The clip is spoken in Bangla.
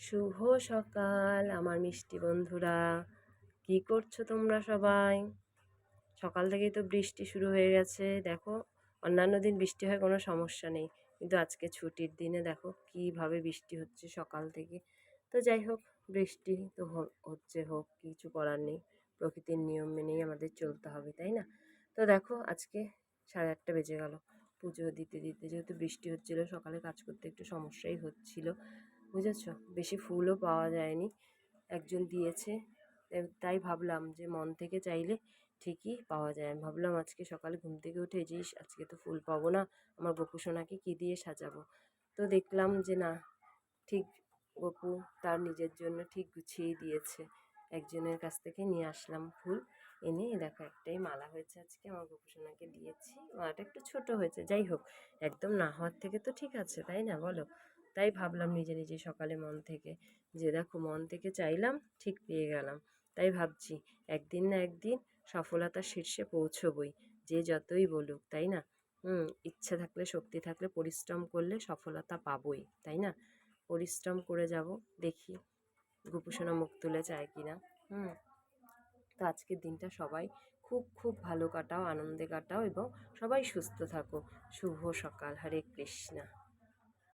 শুভ সকাল, আমার মিষ্টি বন্ধুরা। কি করছ তোমরা সবাই? সকাল থেকেই তো বৃষ্টি শুরু হয়ে গেছে। দেখো, অন্যান্য দিন বৃষ্টি হয়, কোনো সমস্যা নেই। কিন্তু আজকে ছুটির দিনে দেখো, কীভাবে বৃষ্টি হচ্ছে সকাল থেকে। তো যাই হোক, বৃষ্টি তো হচ্ছে হোক, কিছু করার নেই। প্রকৃতির নিয়ম মেনেই আমাদের চলতে হবে, তাই না? তো দেখো, আজকে সাড়ে আটটা বেজে গেল। পুজো দিতে দিতে যেহেতু বৃষ্টি হচ্ছিল, সকালে কাজ করতে একটু সমস্যাই হচ্ছিল। বুঝেছ? বেশি ফুলও পাওয়া যায়নি। একজন দিয়েছে। তাই ভাবলাম যে মন থেকে চাইলে ঠিকই পাওয়া যায়। আমি ভাবলাম আজকে সকালে ঘুম থেকে উঠে যে আজকে তো ফুল পাবো না, আমার গোপুসোনাকে কী দিয়ে সাজাবো? তো দেখলাম যে না, ঠিক গপু তার নিজের জন্য ঠিক গুছিয়ে দিয়েছে। একজনের কাছ থেকে নিয়ে আসলাম ফুল। এনে দেখো একটাই মালা হয়েছে আজকে, আমার গোপুসোনাকে দিয়েছি। মালাটা একটু ছোট হয়েছে, যাই হোক। একদম না হওয়ার থেকে তো ঠিক আছে, তাই না বলো? তাই ভাবলাম নিজে নিজে সকালে মন থেকে যে দেখো মন থেকে চাইলাম ঠিক পেয়ে গেলাম। তাই ভাবছি একদিন না একদিন সফলতার শীর্ষে পৌঁছবই, যে যতই বলুক, তাই না? হুম, ইচ্ছে থাকলে, শক্তি থাকলে, পরিশ্রম করলে সফলতা পাবই, তাই না? পরিশ্রম করে যাব, দেখি গোপুসোনা মুখ তুলে চায় কি না হুম, তো আজকের দিনটা সবাই খুব খুব ভালো কাটাও, আনন্দে কাটাও এবং সবাই সুস্থ থাকো শুভ সকাল, হরে কৃষ্ণা।